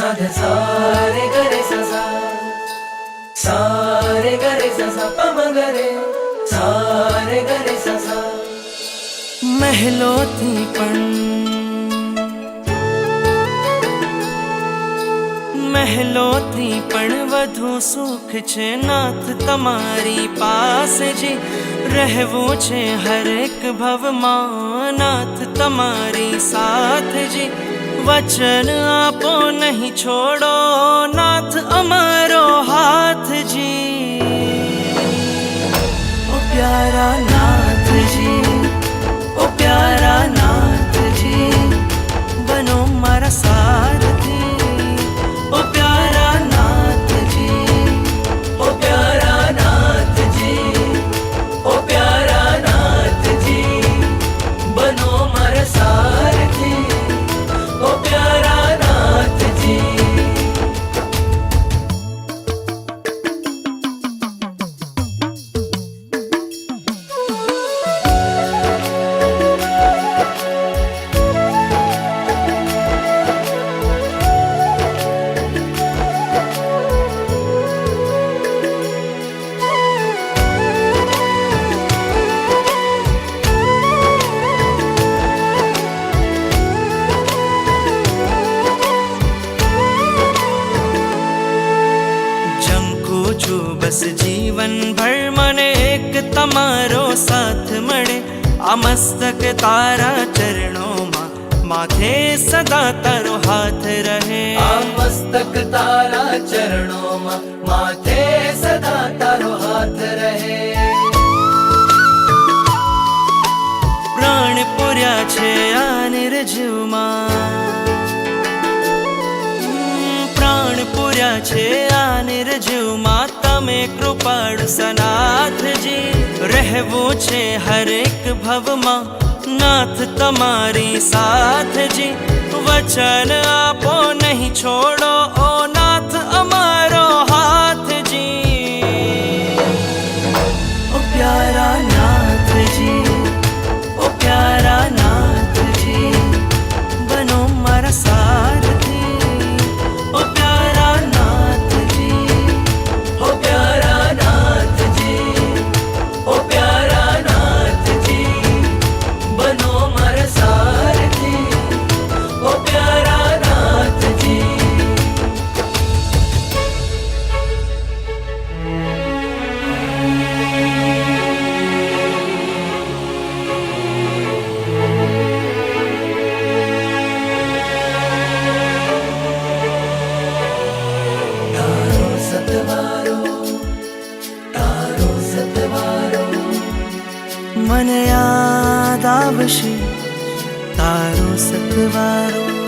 साधे सारे गरे ससा सारे गरे ससा पम गरे सारे गरे ससा મહેલોથી પણ મહેલોથી પણ વધુ સુખ છે નાથ તમારી પાસે જી રહેવું છે હરેક ભવમાં નાથ તમારી સાથ જી વચન આપો નહીં છોડો નાથ અમારો. છું બસ જીવન ભર મને એક તમારો સાથ મળે. આ મસ્તક તારા ચરણોમાં માથે સદા તારો હાથ રહે. આ મસ્તક તારા ચરણોમાં માથે સદા તારો હાથ રહે. પ્રાણ પૂર્યા છે આ નિર્જીવમાં પૂર્યા છે આ નિર્જીવમાં તમે કૃપાળ સનાથજી. રહેવું છે હરેક ભવમાં નાથ તમારી સાથજી. વચન આપો મને યાદ આવશે તારો સતવારો.